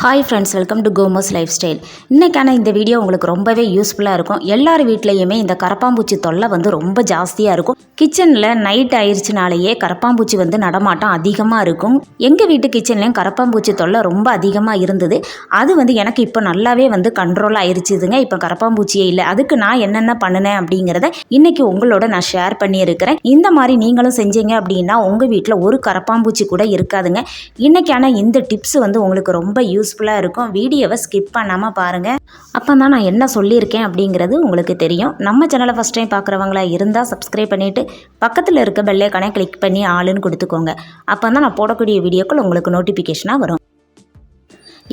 Hi friends welcome to Komos lifestyle இன்றைக்கான இந்த video உங்களுக்கு ரொம்பவே யூஸ்ஃபுல்லாக இருக்கும். எல்லார் வீட்லேயுமே இந்த கரப்பாம்பூச்சி தொல்லை வந்து ரொம்ப ஜாஸ்தியாக இருக்கும். கிச்சனில் நைட் ஆயிடுச்சுனாலேயே கரப்பாம்பூச்சி வந்து நடமாட்டம் அதிகமாக இருக்கும். எங்கள் வீட்டு கிச்சன்லேயும் கரப்பாம்பூச்சி தொல்லை ரொம்ப அதிகமாக இருந்தது. அது வந்து எனக்கு இப்போ நல்லாவே வந்து கண்ட்ரோல் ஆயிடுச்சுதுங்க இப்போ கரப்பாம்பூச்சியே இல்லை. அதுக்கு நான் என்னென்ன பண்ணினேன் அப்படிங்கிறத இன்றைக்கி உங்களோட நான் ஷேர் பண்ணியிருக்கிறேன். இந்த மாதிரி நீங்களும் செஞ்சீங்க அப்படின்னா உங்கள் வீட்டில் ஒரு கரப்பாம்பூச்சி கூட இருக்காதுங்க. இன்றைக்கான இந்த டிப்ஸ் வந்து உங்களுக்கு ரொம்ப யூஸ் யூஸ்ஃபுல்லாக இருக்கும். வீடியோவை ஸ்கிப் பண்ணாமல் பாருங்கள் அப்போ தான் நான் என்ன சொல்லியிருக்கேன் அப்படிங்கிறது உங்களுக்கு தெரியும். நம்ம சேனலை ஃபஸ்ட் டைம் பார்க்குறவங்களா இருந்தால் சப்ஸ்கிரைப் பண்ணிவிட்டு பக்கத்தில் இருக்க பெல்லைக்கானே கிளிக் பண்ணி ஆளுன்னு கொடுத்துக்கோங்க. அப்போ தான் நான் போடக்கூடிய வீடியோக்கள் உங்களுக்கு நோட்டிஃபிகேஷனாக வரும்.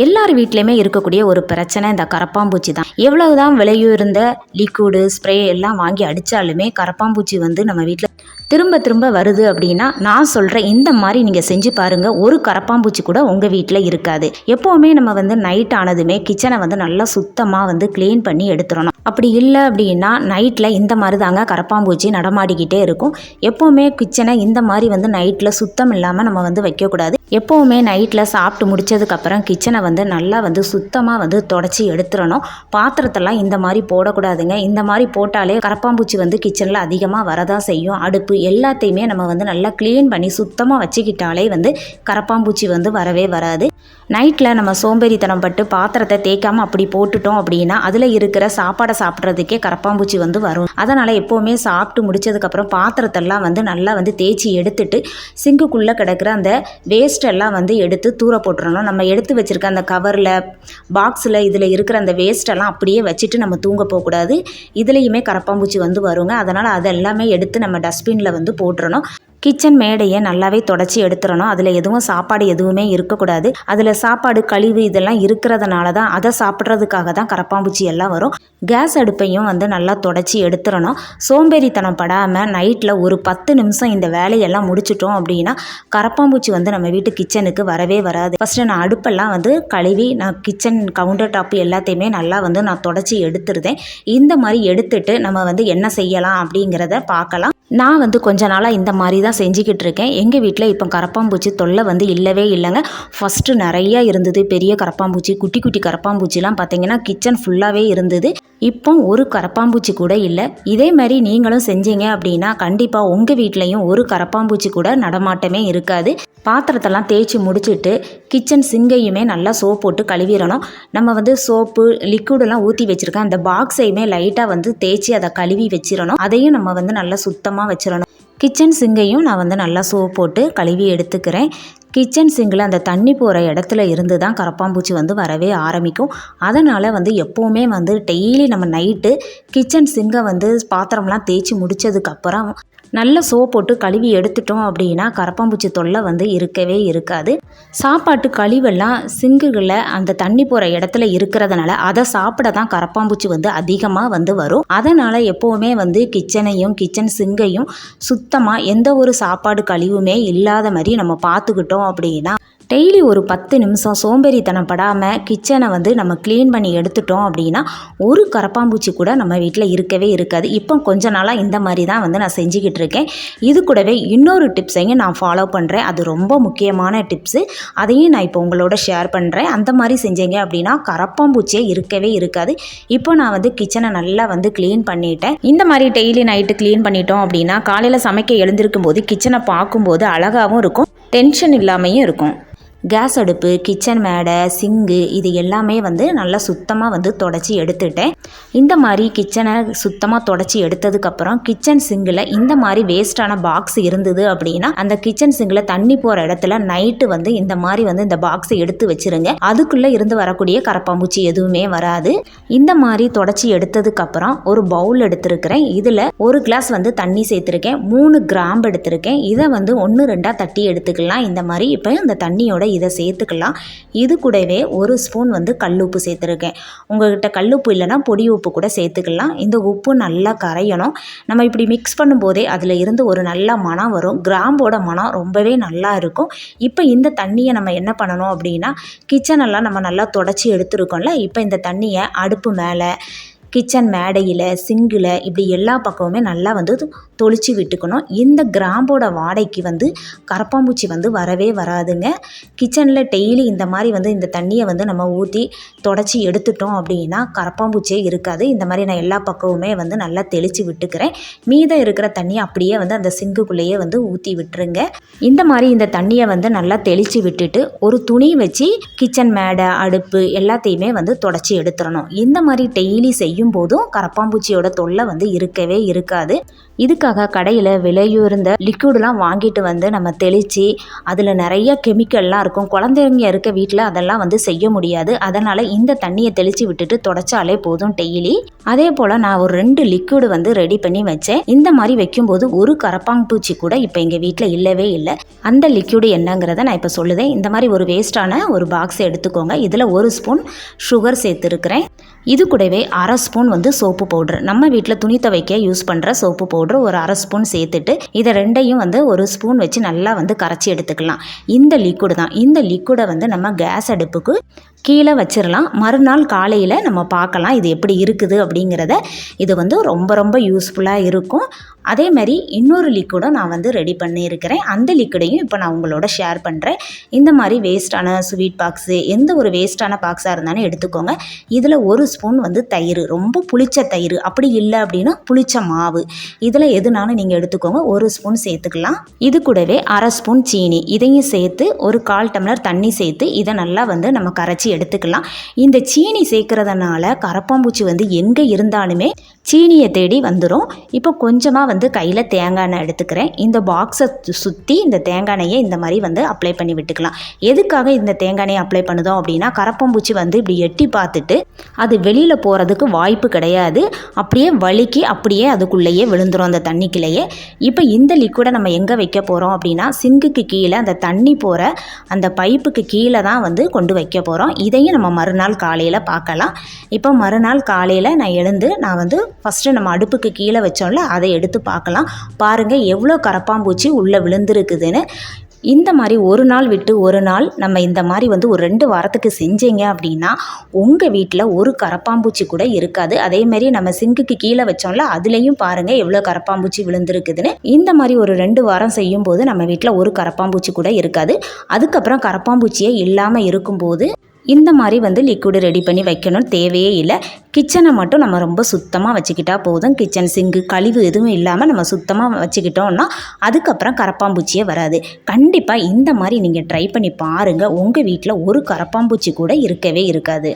எல்லார் வீட்லேயுமே இருக்கக்கூடிய ஒரு பிரச்சனை இந்த கரப்பாம்பூச்சி தான். எவ்வளவுதான் விலையுயர்ந்த லிக்விடு ஸ்ப்ரே எல்லாம் வாங்கி அடித்தாலுமே கரப்பாம்பூச்சி வந்து நம்ம வீட்டில் திரும்ப திரும்ப வருது அப்படின்னா நான் சொல்கிறேன் இந்த மாதிரி நீங்கள் செஞ்சு பாருங்கள் ஒரு கரப்பாம்பூச்சி கூட உங்கள் வீட்டில் இருக்காது. எப்போவுமே நம்ம வந்து நைட் ஆனதுமே கிச்சனை வந்து நல்லா சுத்தமாக வந்து க்ளீன் பண்ணி எடுத்துடணும். அப்படி இல்லை அப்படின்னா நைட்டில் இந்த மாதிரி தாங்க கரப்பாம்பூச்சி நடமாடிக்கிட்டே இருக்கும். எப்போவுமே கிச்சனை இந்த மாதிரி வந்து நைட்டில் சுத்தம் இல்லாமல் நம்ம வந்து வைக்கக்கூடாது. எப்போவுமே நைட்டில் சாப்பிட்டு முடிச்சதுக்கப்புறம் கிச்சனை வந்து நல்லா வந்து சுத்தமாக வந்து தொடச்சி எடுத்துடணும். பாத்திரத்தெல்லாம் இந்த மாதிரி போடக்கூடாதுங்க. இந்த மாதிரி போட்டாலே கரப்பாம்பூச்சி வந்து கிச்சனில் அதிகமாக வரதான் செய்யும். அடுப்பு எல்லாத்தையுமே நம்ம வந்து நல்லா க்ளீன் பண்ணி சுத்தமாக வச்சுக்கிட்டாலே வந்து கரப்பாம்பூச்சி வந்து வரவே வராது. நைட்டில் நம்ம சோம்பேறித்தனம் பட்டு பாத்திரத்தை தேய்க்காமல் அப்படி போட்டுட்டோம் அப்படின்னா அதில் இருக்கிற சாப்பாடை சாப்பிட்றதுக்கே கரப்பாம்பூச்சி வந்து வரும். அதனால் எப்போவுமே சாப்பிட்டு முடிச்சதுக்கப்புறம் பாத்திரத்தெல்லாம் வந்து நல்லா வந்து தேய்ச்சி எடுத்துட்டு சிங்குக்குள்ளே கிடக்கிற அந்த வேஸ்ட்டெல்லாம் வந்து எடுத்து தூர போட்டுறணும். நம்ம எடுத்து வச்சுருக்க அந்த கவரில் பாக்ஸில் இதில் இருக்கிற அந்த வேஸ்ட்டெல்லாம் அப்படியே வச்சுட்டு நம்ம தூங்க போகக்கூடாது. இதுலேயுமே கரப்பாம்பூச்சி வந்து வருங்க. அதனால் அதெல்லாமே எடுத்து நம்ம டஸ்ட்பினில் வந்து போட்டுறணும். கிச்சன் மேடையை நல்லாவே தொடச்சி எடுத்துடணும். அதில் எதுவும் சாப்பாடு எதுவுமே இருக்கக்கூடாது. அதில் சாப்பாடு கழிவு இதெல்லாம் இருக்கிறதுனால தான் அதை சாப்பிட்றதுக்காக தான் கரப்பாம்பூச்சி எல்லாம் வரும். கேஸ் அடுப்பையும் வந்து நல்லா தொடச்சி எடுத்துடணும். சோம்பேறித்தனம் படாமல் நைட்டில் ஒரு பத்து நிமிஷம் இந்த வேலையெல்லாம் முடிச்சிட்டோம் அப்படின்னா கரப்பாம்பூச்சி வந்து நம்ம வீட்டு கிச்சனுக்கு வரவே வராது. ஃபஸ்ட்டு நான் அடுப்பெல்லாம் வந்து கழுவி நான் கிச்சன் கவுண்டர் டாப் எல்லாத்தையுமே நல்லா வந்து நான் தொடச்சி எடுத்துருதேன் இந்த மாதிரி எடுத்துட்டு நம்ம வந்து என்ன செய்யலாம் அப்படிங்கிறத பார்க்கலாம். நான் வந்து கொஞ்ச நாளாக இந்த மாதிரி தான் செஞ்சுக்கிட்டு இருக்கேன். எங்கள் வீட்டில் இப்போ கரப்பாம்பூச்சி தொல்லை வந்து இல்லவே இல்லைங்க. ஃபஸ்ட்டு நிறையா இருந்தது. பெரிய கரப்பாம்பூச்சி குட்டி குட்டி கரப்பாம்பூச்சிலாம் பார்த்திங்கன்னா கிச்சன் ஃபுல்லாகவே இருந்தது. இப்போ ஒரு கரப்பாம்பூச்சி கூட இல்லை. இதே மாதிரி நீங்களும் செஞ்சீங்க அப்படின்னா கண்டிப்பாக உங்கள் வீட்லேயும் ஒரு கரப்பாம்பூச்சி கூட நடமாட்டமே இருக்காது. பாத்திரத்தெல்லாம் தேய்ச்சி முடிச்சுட்டு கிச்சன் சிங்கையுமே நல்லா சோப் போட்டு கழுவிடணும். நம்ம வந்து சோப்பு லிக்விடெல்லாம் ஊற்றி வச்சுருக்கேன் அந்த பாக்ஸையுமே லைட்டாக வந்து தேய்ச்சி அதை கழுவி வச்சிடணும். அதையும் நம்ம வந்து நல்லா சுத்தமாக வச்சிடணும். கிச்சன் சிங்கையும் நான் வந்து நல்லா சோப் போட்டு கழுவி எடுத்துக்கிறேன். கிச்சன் சிங்கில் அந்த தண்ணி போகிற இடத்துல இருந்து தான் கரப்பாம்பூச்சி வந்து வரவே ஆரம்பிக்கும். அதனால் வந்து எப்போவுமே வந்து டெய்லி நம்ம நைட்டு கிச்சன் சிங்கை வந்து பாத்திரம்லாம் தேய்ச்சி முடித்ததுக்கப்புறம் நல்ல சோப் போட்டு கழுவி எடுத்துட்டோம் அப்படின்னா கரப்பாம்பூச்சி தொல்லை வந்து இருக்கவே இருக்காது. சாப்பாட்டு கழிவெல்லாம் சிங்குகளில் அந்த தண்ணி போகிற இடத்துல இருக்கிறதுனால அதை சாப்பிட தான் கரப்பாம்பூச்சி வந்து அதிகமாக வந்து வரும். அதனால் எப்போவுமே வந்து கிச்சனையும் கிச்சன் சிங்கையும் சுத்தமாக எந்த ஒரு சாப்பாடு கழிவுமே இல்லாத மாதிரி நம்ம பார்த்துக்கிட்டோம் அப்படின்னா டெய்லி ஒரு பத்து நிமிஷம் சோம்பேறித்தனம் படாமல் கிச்சனை வந்து நம்ம க்ளீன் பண்ணி எடுத்துட்டோம் அப்படின்னா ஒரு கரப்பாம்பூச்சி கூட நம்ம வீட்டில் இருக்கவே இருக்காது. இப்போ கொஞ்ச நாளாக இந்த மாதிரி தான் வந்து நான் செஞ்சுக்கிட்டு இருக்கேன். இது கூடவே இன்னொரு டிப்ஸையும் நான் ஃபாலோ பண்ணுறேன் அது ரொம்ப முக்கியமான டிப்ஸு அதையும் நான் இப்போ உங்களோட ஷேர் பண்ணுறேன் அந்த மாதிரி செஞ்சீங்க அப்படின்னா கரப்பாம்பூச்சியே இருக்கவே இருக்காது. இப்போ நான் வந்து கிச்சனை நல்லா வந்து க்ளீன் பண்ணிட்டேன். இந்த மாதிரி டெய்லி நைட்டு க்ளீன் பண்ணிட்டோம் அப்படின்னா காலையில் சமைக்க எழுந்திருக்கும் போது கிச்சனை பார்க்கும்போது அழகாகவும் இருக்கும். டென்ஷன் இல்லாமையும் இருக்கும். கேஸ் அடுப்பு கிச்சன் மேடை சிங்கு இது எல்லாமே வந்து நல்லா சுத்தமாக வந்து தொடச்சி எடுத்துட்டேன். இந்த மாதிரி கிச்சனை சுத்தமாக தொடச்சி எடுத்ததுக்கப்புறம் கிச்சன் சிங்கில் இந்த மாதிரி வேஸ்டான பாக்ஸ் இருந்தது அப்படின்னா அந்த கிச்சன் சிங்கில் தண்ணி போகிற இடத்துல நைட்டு வந்து இந்த மாதிரி வந்து இந்த பாக்ஸை எடுத்து வச்சிருங்க. அதுக்குள்ளே இருந்து வரக்கூடிய கரப்பாம்பூச்சி எதுவுமே வராது. இந்த மாதிரி தொடச்சி எடுத்ததுக்கப்புறம் ஒரு பவுல் எடுத்திருக்கிறேன். இதில் ஒரு கிளாஸ் வந்து தண்ணி சேர்த்துருக்கேன். மூணு கிராம்பு எடுத்திருக்கேன். இதை வந்து ஒன்று ரெண்டாக தட்டி எடுத்துக்கலாம். இந்த மாதிரி இப்போ இந்த தண்ணியோட இதை சேர்த்துக்கலாம். இது கூடவே ஒரு ஸ்பூன் வந்து கல்லுப்பு சேர்த்துருக்கேன். உங்கள்கிட்ட கல்லுப்பு இல்லைன்னா பொடி உப்பு கூட சேர்த்துக்கலாம். இந்த உப்பு நல்லா கரையணும். நம்ம இப்படி மிக்ஸ் பண்ணும்போதே அதில் இருந்து ஒரு நல்ல மனம் வரும். கிராம்போட மனம் ரொம்பவே நல்லா இருக்கும். இப்போ இந்த தண்ணியை நம்ம என்ன பண்ணணும் அப்படின்னா கிச்சனெல்லாம் நம்ம நல்லா தொடச்சி எடுத்துருக்கோம்ல இப்போ இந்த தண்ணியை அடுப்பு மேலே கிச்சன் மேடையில் சிங்கில் இப்படி எல்லா பக்கமுமே நல்லா வந்து தொளிச்சு விட்டுக்கணும். இந்த கிராம்போட வாடைக்கு வந்து கரப்பாம்பூச்சி வந்து வரவே வராதுங்க. கிச்சனில் டெய்லி இந்த மாதிரி வந்து இந்த தண்ணியை வந்து நம்ம ஊற்றி தொடச்சி எடுத்துட்டோம் அப்படின்னா கரப்பாம்பூச்சியே இருக்காது. இந்த மாதிரி நான் எல்லா பக்கமுமே வந்து நல்லா தெளித்து விட்டுக்கிறேன். மீதம் இருக்கிற தண்ணியை அப்படியே வந்து அந்த சிங்குக்குள்ளேயே வந்து ஊற்றி விட்டுருங்க. இந்த மாதிரி இந்த தண்ணியை வந்து நல்லா தெளித்து விட்டுட்டு ஒரு துணி வச்சு கிச்சன் மேடை அடுப்பு எல்லாத்தையுமே வந்து தொடச்சி எடுத்துடணும் இந்த மாதிரி டெய்லி செய்யும் போதும் கரப்பாம்பூச்சியோட தொல்லை வந்து இருக்கவே இருக்காது. இதுக்காக கடையில் விலையுறந்த லிக்விடெலாம் வாங்கிட்டு வந்து நம்ம தெளித்து அதில் நிறைய கெமிக்கல்லாம் இருக்கும். குழந்தைங்க இருக்க வீட்டில் அதெல்லாம் வந்து செய்ய முடியாது. அதனால் இந்த தண்ணியை தெளித்து விட்டுட்டு தொடச்சாலே போதும் டெய்லி அதே போல் நான் ஒரு ரெண்டு லிக்விடு வந்து ரெடி பண்ணி வச்சேன். இந்த மாதிரி வைக்கும்போது ஒரு கரப்பாம்பூச்சி கூட இப்போ எங்கள் வீட்டில் இல்லவே இல்லை. அந்த லிக்விடு என்னங்கிறத நான் இப்போ சொல்லுதேன். இந்த மாதிரி ஒரு வேஸ்ட்டான ஒரு பாக்ஸ் எடுத்துக்கோங்க. இதில் ஒரு ஸ்பூன் சுகர் சேர்த்துருக்கிறேன். இது கூடவே அரை ஸ்பூன் வந்து சோப்பு பவுட்ரு நம்ம வீட்டில் துணி துவைக்க யூஸ் பண்ணுற சோப்பு பவுடர் ஒரு அரை ஸ்பூன் சேர்த்துட்டு இதை ரெண்டையும் வந்து ஒரு ஸ்பூன் வச்சு நல்லா வந்து கரைச்சி எடுத்துக்கலாம். இந்த லிக்விடு தான். இந்த லிக்விடை வந்து நம்ம கேஸ் அடுப்புக்கு கீழே வச்சிடலாம் மறுநாள் காலையில் நம்ம பார்க்கலாம் இது எப்படி இருக்குது அப்படிங்கிறத. இது வந்து ரொம்ப ரொம்ப யூஸ்ஃபுல்லாக இருக்கும். அதே மாதிரி இன்னொரு லிக்விடும் நான் வந்து ரெடி பண்ணியிருக்கிறேன். அந்த லிக்விடையும் இப்போ நான் உங்களோட ஷேர் பண்ணுறேன் இந்த மாதிரி வேஸ்ட்டான ஸ்வீட் பாக்ஸு எந்த ஒரு வேஸ்ட்டான பாக்ஸாக இருந்தாலும் எடுத்துக்கோங்க. இதில் ஒரு ஸ்பூன் வந்து தயிர் ரொம்ப புளிச்ச தயிர். அப்படி இல்லை அப்படின்னா புளிச்ச மாவு. இதில் எதுனாலும் நீங்கள் எடுத்துக்கோங்க. ஒரு ஸ்பூன் சேர்த்துக்கலாம். இது கூடவே அரை ஸ்பூன் சீனி. இதையும் சேர்த்து ஒரு கால் டம்ளர் தண்ணி சேர்த்து இதை நல்லா வந்து நம்ம கரைச்சி எடுத்துக்கலாம். இந்த சீனி சேர்க்கறதுனால கரப்பாம்பூச்சி வந்து எங்கே இருந்தாலுமே சீனியை தேடி வந்துடும் இப்போ கொஞ்சமாக வந்து கையில் தேங்காய் எண்ணெய் எடுத்துக்கிறேன். இந்த பாக்ஸை சுற்றி இந்த தேங்காய் எண்ணெயை இந்த மாதிரி வந்து அப்ளை பண்ணி விட்டுக்கலாம். எதுக்காக இந்த தேங்காய் எண்ணெயை அப்ளை பண்ணுதோம் அப்படின்னா கரப்பம்பூச்சி வந்து இப்படி எட்டி பார்த்துட்டு அது வெளியில் போகிறதுக்கு வாய்ப்பு கிடையாது. அப்படியே வலிக்கு அப்படியே அதுக்குள்ளேயே விழுந்துரும் அந்த தண்ணிக்குள்ளேயே இப்போ இந்த லிக்விடை நம்ம எங்கே வைக்க போகிறோம் அப்படின்னா சிங்குக்கு கீழே அந்த தண்ணி போகிற அந்த பைப்புக்கு கீழே தான் வந்து கொண்டு வைக்க போகிறோம் இதையும் நம்ம மறுநாள் காலையில் பார்க்கலாம். இப்போ மறுநாள் காலையில் நான் எழுந்து நான் வந்து ஃபஸ்ட்டு நம்ம அடுப்புக்கு கீழே வச்சோம்ல அதை எடுத்து பார்க்கலாம். பாருங்கள் எவ்வளோ கரப்பாம்பூச்சி உள்ளே விழுந்துருக்குதுன்னு. இந்த மாதிரி ஒரு நாள் விட்டு ஒரு நாள் நம்ம இந்த மாதிரி வந்து ஒரு ரெண்டு வாரத்துக்கு செஞ்சீங்க அப்படின்னா உங்கள் வீட்டில் ஒரு கரப்பாம்பூச்சி கூட இருக்காது. அதே மாதிரி நம்ம சிங்குக்கு கீழே வச்சோம்ல அதுலேயும் பாருங்கள் எவ்வளோ கரப்பாம்பூச்சி விழுந்துருக்குதுன்னு. இந்த மாதிரி ஒரு ரெண்டு வாரம் செய்யும்போது நம்ம வீட்டில் ஒரு கரப்பாம்பூச்சி கூட இருக்காது. அதுக்கப்புறம் கரப்பாம்பூச்சியே இல்லாமல் இருக்கும்போது இந்த மாதிரி வந்து லிக்விடு ரெடி பண்ணி வைக்கணும் தேவையே இல்லை. கிச்சனை மட்டும் நம்ம ரொம்ப சுத்தமாக வச்சுக்கிட்டா போதும். கிச்சன் சிங்கு கழிவு எதுவும் இல்லாமல் நம்ம சுத்தமாக வச்சுக்கிட்டோம்னா அதுக்கப்புறம் கரப்பாம்பூச்சியே வராது. கண்டிப்பாக இந்த மாதிரி நீங்கள் ட்ரை பண்ணி பாருங்கள் உங்கள் வீட்டில் ஒரு கரப்பாம்பூச்சி கூட இருக்கவே இருக்காது.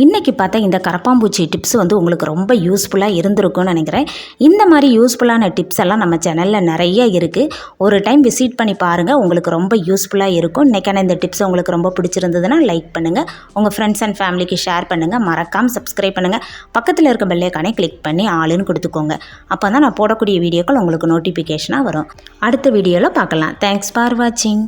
இன்றைக்கி பார்த்தா இந்த கரப்பாம்பூச்சி டிப்ஸ் வந்து உங்களுக்கு ரொம்ப யூஸ்ஃபுல்லாக இருந்திருக்கும்னு நினைக்கிறேன். இந்த மாதிரி யூஸ்ஃபுல்லான டிப்ஸ் எல்லாம் நம்ம சேனலில் நிறைய இருக்குது ஒரு டைம் விசிட் பண்ணி பாருங்கள் உங்களுக்கு ரொம்ப யூஸ்ஃபுல்லாக இருக்கும். இன்றைக்கான இந்த டிப்ஸ் உங்களுக்கு ரொம்ப பிடிச்சிருந்ததுன்னா லைக் பண்ணுங்கள் உங்கள் ஃப்ரெண்ட்ஸ் அண்ட் ஃபேமிலிக்கு ஷேர் பண்ணுங்கள் மறக்காமல் சப்ஸ்கிரைப் பண்ணுங்கள் பக்கத்தில் இருக்க பெல்லைக்கானே கிளிக் பண்ணி ஆளுன்னு கொடுத்துக்கோங்க. அப்போ தான் நான் போடக்கூடிய வீடியோக்கள் உங்களுக்கு நோட்டிஃபிகேஷனாக வரும். அடுத்த வீடியோவில் பார்க்கலாம். தேங்க்ஸ் ஃபார் வாட்சிங்